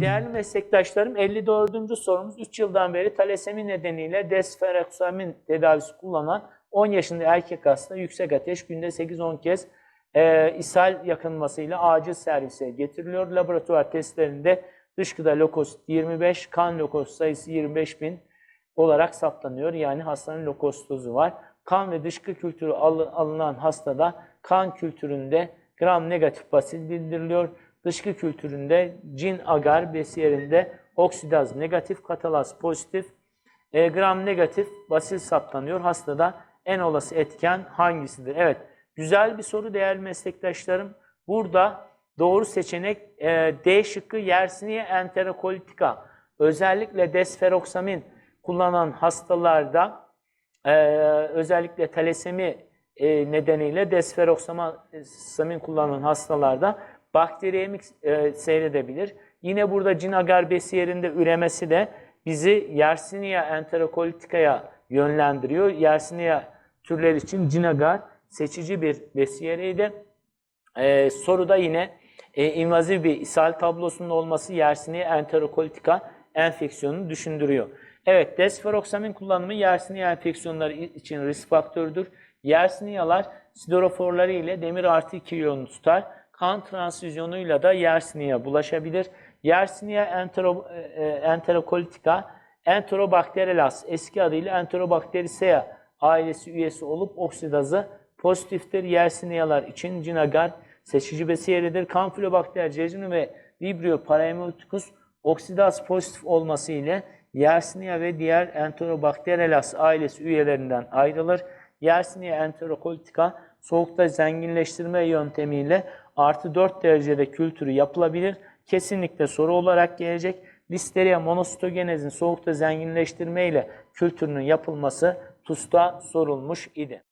Değerli meslektaşlarım 54. sorumuz 3 yıldan beri talasemi nedeniyle desferoxamin tedavisi kullanan 10 yaşında erkek hasta yüksek ateş günde 8-10 kez e, ishal yakınmasıyla acil servise getiriliyor. Laboratuvar testlerinde dışkıda lokosit 25, kan lokosit sayısı 25 bin olarak saptanıyor. Yani hastanın lokositozu var. Kan ve dışkı kültürü alı- alınan hastada kan kültüründe gram negatif basit bildiriliyor. Dışkı kültüründe cin agar besiyerinde oksidaz negatif, katalaz pozitif, e, gram negatif basit saptanıyor. Hastada en olası etken hangisidir? Evet, güzel bir soru değerli meslektaşlarım. Burada doğru seçenek e, D şıkkı Yersinia enterokolitika. Özellikle desferoksamin kullanan hastalarda e, özellikle talasemi e, nedeniyle desferoksamin kullanan hastalarda bakteriyemik e, seyredebilir. Yine burada cinagar besiyerinde üremesi de bizi Yersinia enterokolitikaya yönlendiriyor. Yersinia türleri için cinagar seçici bir besiyeriydi. Ee, soruda yine e, invazif bir ishal tablosunun olması Yersinia enterokolitika enfeksiyonunu düşündürüyor. Evet, desferoksamin kullanımı Yersinia enfeksiyonları için risk faktörüdür. Yersinialar sidoroforları ile demir artı 2 iyonu tutar. Kan transfüzyonuyla da Yersinia bulaşabilir. Yersinia entero, e, e, enterokolitika Enterobacteriales eski adıyla Enterobacteriacea ailesi üyesi olup oksidazı pozitiftir. Yersinialar için cinagar seçici besiyeridir. Campylobacter jejuni ve Vibrio parahemolyticus oksidaz pozitif olması ile Yersinia ve diğer Enterobacteriales ailesi üyelerinden ayrılır. Yersinia enterokolitika soğukta zenginleştirme yöntemiyle artı 4 derecede kültürü yapılabilir. Kesinlikle soru olarak gelecek. Listeria monositogenezin soğukta zenginleştirme ile kültürünün yapılması TUS'ta sorulmuş idi.